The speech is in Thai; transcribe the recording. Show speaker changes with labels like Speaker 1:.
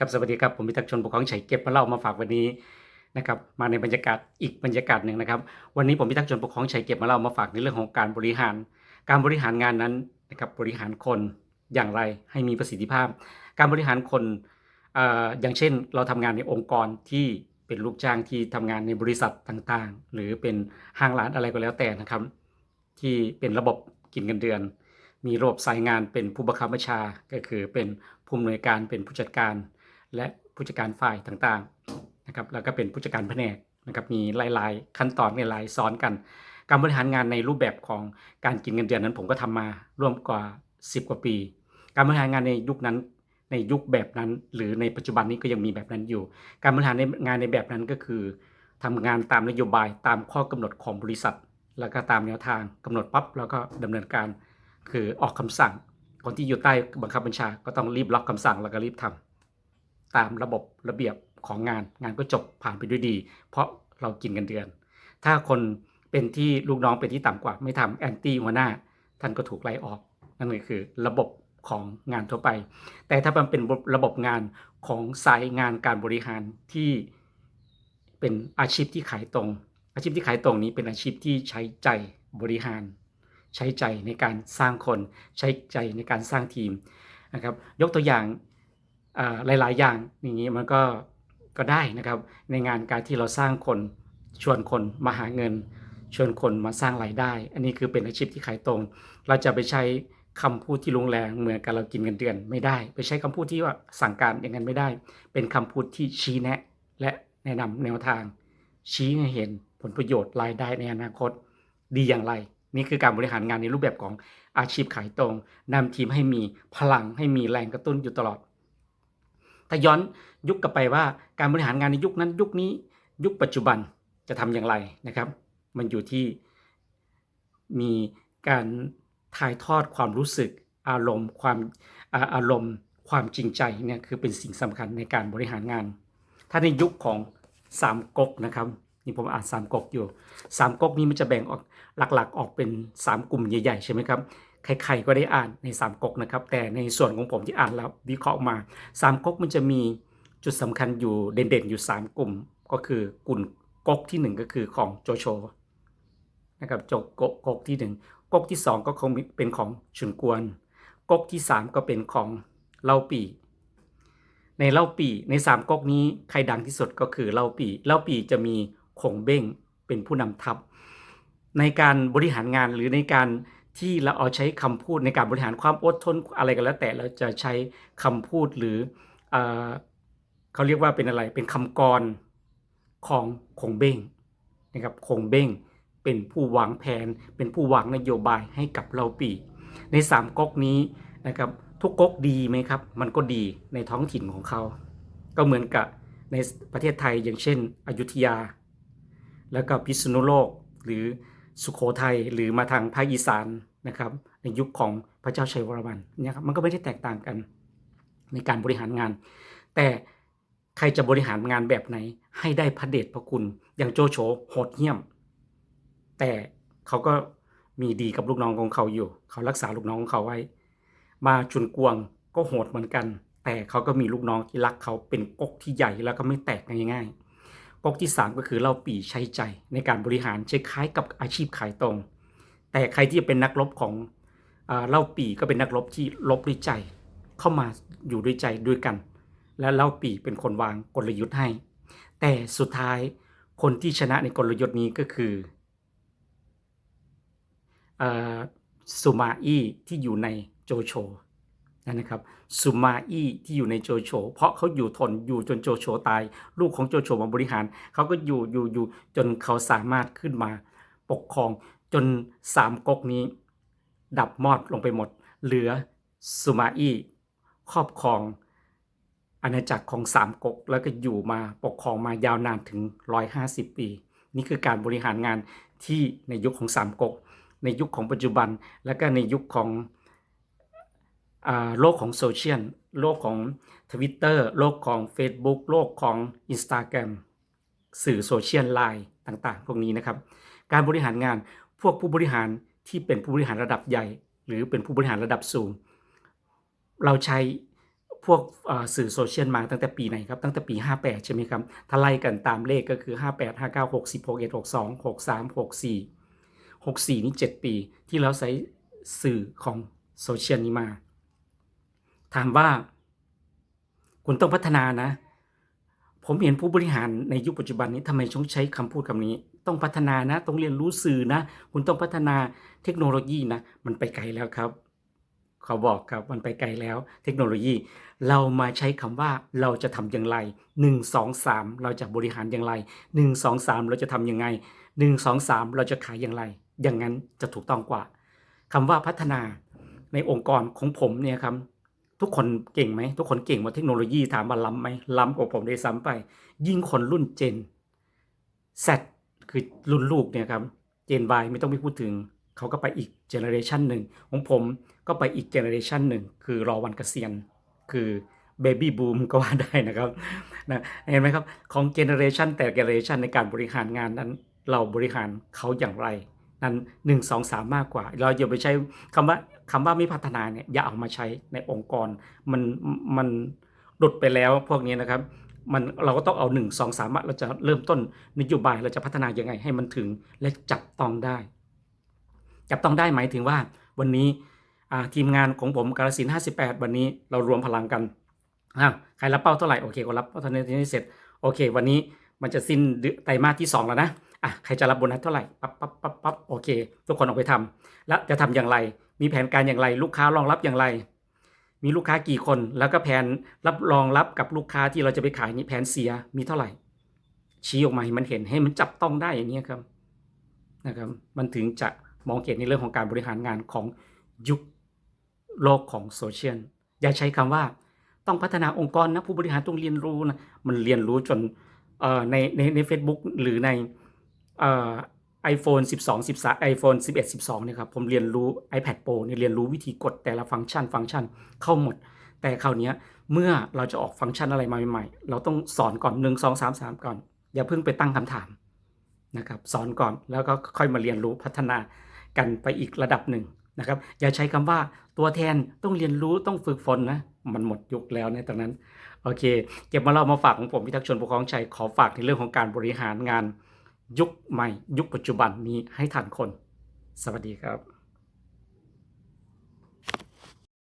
Speaker 1: ครับสวัสดีครับผมพิทักษ์ชนปกครองชัยเก็บมาเล่ามาฝากวันนี้นะครับมาในบรรยากาศอีกบรรยากาศหนึ่งนะครับ วันนี้ผมพิทักษ์ชนปกครองชัยเก็บมาเล่ามาฝากในเรื่องของการบริหาร การบริหารงานนั้นนะครับบริหารคนอย่างไรให้มีประสิทธิภาพ การบริหารคนออย่างเช่น เราทำงานในองค์กรที่เป็นลูกจ้างที่ทำงานในบริษัทต่างๆ หรือเป็นห้างร้านอะไรก็แล้วแต่นะครับ ที่เป็นระบบกินเงินเดือน มีระบบสายงานเป็นผู้บังคับบัญชาก็คือเป็นผู้อำนวยการเป็นผู้จัดการ และผู้จัดการฝ่ายต่างๆนะครับแล้วก็เป็นผู้จัดการแผนกนะครับมีหลายๆขั้นตอนหลายๆซ้อนกัน การบริหารงานในรูปแบบของการกินเงินเดือนนั้นผมก็ทำมาร่วมกว่า 10 กว่าปี การบริหารงานในยุคนั้นในยุคแบบนั้น หรือในปัจจุบันนี้ก็ยังมีแบบนั้นอยู่ การบริหารงานในแบบนั้นก็คือทำงานตามนโยบายตามข้อกำหนดของบริษัท แล้วก็ตามแนวทางกำหนดปั๊บแล้วก็ดำเนินการคือออกคำสั่งคนที่อยู่ใต้บังคับบัญชาก็ต้องรีบล็อกคำสั่งแล้วก็รีบทำ ตามระบบระเบียบของงาน งานก็จบผ่านไปด้วยดี เพราะเรากินกันเดือน ถ้าคนเป็นที่ลูกน้องเป็นที่ต่ำกว่า ไม่ทำแอนตี้หัวหน้า ท่านก็ถูกไล่ออก นั่นก็คือระบบของงานทั่วไป แต่ถ้ามันเป็นระบบงานของสายงานการบริหารที่เป็นอาชีพที่ขายตรง อาชีพที่ขายตรงนี้เป็นอาชีพที่ใช้ใจบริหาร ใช้ใจในการสร้างคน ใช้ใจในการสร้างทีมนะครับ ยกตัวอย่าง หลาย ๆ อย่างอย่างนี้มันก็ก็ได้นะครับในงานการที่เราสร้างคนชวนคนมาหาเงิน ชวนคนมาสร้างรายได้ อันนี้คือเป็นอาชีพที่ขายตรง เราจะไปใช้คำพูดที่รุนแรงเหมือนกับเรากินเงินเดือนไม่ได้ ไปใช้คำพูดที่ว่าสั่งการอย่างนั้นไม่ได้ เป็นคำพูดที่ชี้แนะ และแนะนำแนวทาง ชี้ให้เห็นผลประโยชน์รายได้ในอนาคตดีอย่างไร นี่คือการบริหารงานในรูปแบบของอาชีพขายตรงนำทีมให้มีพลังให้มีแรงกระตุ้นอยู่ตลอด ถ้าย้อนยุคกลับไปว่าการบริหารงานในยุคนั้นยุคนี้ยุคปัจจุบันจะทำอย่างไรนะครับ มันอยู่ที่มีการถ่ายทอดความรู้สึกอารมณ์ ความอาอารมณ์ ความจริงใจเนี่ยคือเป็นสิ่งสำคัญในการบริหารงาน ถ้าในยุคของสามก๊กนะครับนี่ผมอ่านสามก๊กอยู่สามก๊กนี้มันจะแบ่งออกหลักๆ ออกเป็นสามกลุ่มใหญ่ๆใช่ไหมครับ ใครๆก็ได้อ่านในสามก๊กนะครับ แต่ในส่วนของผมที่อ่านแล้ววิเคราะห์มาสามก๊กมันจะมีจุดสำคัญอยู่เด่นๆอยู่สามกลุ่ม ก็คือกลุ่มก๊กที่หนึ่งก็คือของโจโฉนะครับโจกก๊กที่หนึ่งก๊กที่สองก็คงเป็นของชุนกวนก๊กที่สามก็เป็นของเล่าปี่ในเล่าปี่ในสามก๊กนี้ใครดังที่สุดก็คือเล่าปี่เล่าปี่จะมีคงเบ้งเป็นผู้นำทัพ ในการบริหารงานหรือในการ ที่เราเอาใช้คำพูดในการบริหารความอดทนอะไรก็แล้วแต่เราจะใช้คำพูดหรือเอเขาเรียกว่าเป็นอะไรเป็นคำกรของคงเบ้งนะครับคงเบ้งเป็นผู้วางแผน เป็นผู้วางนโยบายให้กับเราปี ในสามก๊กนี้นะครับทุกก๊กดีไหมครับ มันก็ดีในท้องถิ่นของเขา ก็เหมือนกับในประเทศไทยอย่างเช่น อยุธยา แล้วก็พิษณุโลกหรือสุขโขทัยหรือมาทางภาคอีสาน นะครับในยุคของพระเจ้าชัยวรมันเนี่ยครับมันก็ไม่ได้แตกต่างกันในการบริหารงาน แต่ใครจะบริหารงานแบบไหน ให้ได้พระเดชพระคุณอย่างโจโฉโหดเหี้ยม แต่เขาก็มีดีกับลูกน้องของเขาอยู่ เขารักษาลูกน้องของเขาไว้ มาชุนกวงก็โหดเหมือนกัน แต่เขาก็มีลูกน้องที่รักเขาเป็นก๊กที่ใหญ่แล้วก็ไม่แตกง่ายๆก๊กที่ 3 ก็คือเล่าปีใช้ใจในการบริหารใช้คล้ายกับอาชีพขายตรง แต่ใครที่เป็นนักรบของอเล่าปีก็เป็นนักรบที่รบด้วยใจ เข้ามาอยู่ด้วยใจด้วยกัน และเล่าปีเป็นคนวางกลยุทธ์ให้ แต่สุดท้ายคนที่ชนะในกลยุทธ์นี้ก็คือเอ่อซูมาอี้ที่อยู่ในโจโฉนะครับซูมาอี้ที่อยู่ในโจโฉเพราะเขาอยู่ทนอยู่จนโจโฉตาย ลูกของโจโฉมาบริหาร เขาก็อยู่อยู่อยู่จนเขาสามารถขึ้นมาปกครอง จนสามก๊กนี้ ดับมอดลงไปหมด เหลือซูมาอี้ครอบครองอาณาจักรของสามก๊กแล้วก็อยู่มาปกครองมายาวนานถึง 150 ปี นี่คือการบริหารงานที่ในยุคของสามก๊กในยุคของปัจจุบัน และก็ในยุคของอโลกของโซเชียลโลกของ Twitter โลกของ Facebook โลกของ Instagram สื่อโซเชียลไลน์ต่างๆ พวกนี้นะครับ การบริหารงาน พวกผู้บริหารที่เป็นผู้บริหารระดับใหญ่ หรือเป็นผู้บริหารระดับสูง เราใช้พวกสื่อโซเชียลมาตั้งแต่ปีไหนครับ ตั้งแต่ปี 58 ใช่ไหมครับ ถ้าไล่กันตามเลขก็คือ 58 59 60 61 62 63 64 64 นี่ 7 ปีที่เราใช้สื่อของโซเชียลนี้มา ถามว่า คุณต้องพัฒนานะ ผมเห็นผู้บริหารในยุคปัจจุบันนี้ทำไมต้องใช้คำพูดคำนี้ ต้องพัฒนานะ ต้องเรียนรู้สื่อนะ คุณต้องพัฒนาเทคโนโลยีนะ มันไปไกลแล้วครับเขาบอกครับมันไปไกลแล้ว เทคโนโลยี เรามาใช้คำว่าเราจะทำอย่างไร 1 2 3 เราจะบริหารอย่างไร 1 2 3 เราจะทำยังไง 1 2 3 เราจะขายอย่างไร อย่างนั้นจะถูกต้องกว่าคำว่าพัฒนาในองค์กรของผมเนี่ยครับ ทุกคนเก่งไหม ทุกคนเก่งว่าเทคโนโลยีถามว่าล้ำไหมล้ำกว่าผมได้ซ้ำไป ยิ่งคนรุ่นเจน Z คือรุ่นลูกเนี่ยครับเจน Y ไม่ต้องไปพูดถึง เขาก็ไปอีกเจเนอเรชันหนึ่งของผมก็ไปอีกเจเนอเรชันหนึ่งคือรอวันเกษียณคือเบบี้บูมก็ว่าได้นะครับนะเห็นไหมครับ ของเจเนอเรชันแต่เจเนอเรชันในการบริหารงานนั้น เราบริหารเขาอย่างไร นั้นหนึ่งสองสามมากกว่า เราอย่าไปใช้คำว่า คำว่าไม่พัฒนาเนี่ยอย่าเอามาใช้ในองค์กร มันมันหลุดไปแล้วพวกนี้นะครับ มันเราก็ต้องเอาหนึ่งสองสามเราจะเริ่มต้นนโยบายเราจะพัฒนายังไงให้มันถึงและจับต้องได้ จับต้องได้หมายถึงว่าวันนี้ทีมงานของผมกาลสินห้าสิบแปดวันนี้เรารวมพลังกันใครรับเป้าเท่าไหร่โอเคก็รับเป้าเท่านี้เท่านี้เสร็จโอเค วันนี้มันจะสิ้นไตรมาสที่สองแล้วนะอะใครจะรับโบนัสเท่าไหร่ปั๊บปั๊บปั๊บปั๊บโอเค ทุกคนออกไปทำแล้วจะทำอย่างไร มีแผนการอย่างไร ลูกค้ารองรับอย่างไร มีลูกค้ากี่คน แล้วก็แผนรับรองรับกับลูกค้าที่เราจะไปขายนี่แผนเสียมีเท่าไหร่ ชี้ออกมาให้มันเห็นให้มันจับต้องได้อย่างนี้ครับนะครับมันถึงจะมองเห็นในเรื่องของการบริหารงานของยุคโลกของโซเชียลอย่าใช้คำว่าต้องพัฒนาองค์กรนะผู้บริหารต้องเรียนรู้นะมันเรียนรู้จนในในใน Facebook หรือในอ iPhone 12 13 iPhone 11 12เนี่ยครับผมเรียนรู้ iPad Pro เนี่ยเรียนรู้วิธีกดแต่ละฟังก์ชัน ฟังก์ชันเข้าหมด แต่คราวนี้เมื่อเราจะออกฟังก์ชันอะไรมาใหม่ๆ เราต้องสอนก่อน 1 2 3 3 ก่อน อย่าเพิ่งไปตั้งคำถามนะครับสอนก่อนแล้วก็ค่อยมาเรียนรู้พัฒนากันไปอีกระดับหนึ่งนะครับอย่าใช้คำว่าตัวแทนต้องเรียนรู้ต้องฝึกฝนนะมันหมดยุคแล้วในตอนนั้นโอเค เก็บมาเล่ามาฝากของผมพิทักษ์ชนปกครองชัยขอฝากในเรื่องของการบริหารงาน ยุคใหม่ ยุคปัจจุบันนี้ให้ทันคน สวัสดีครับ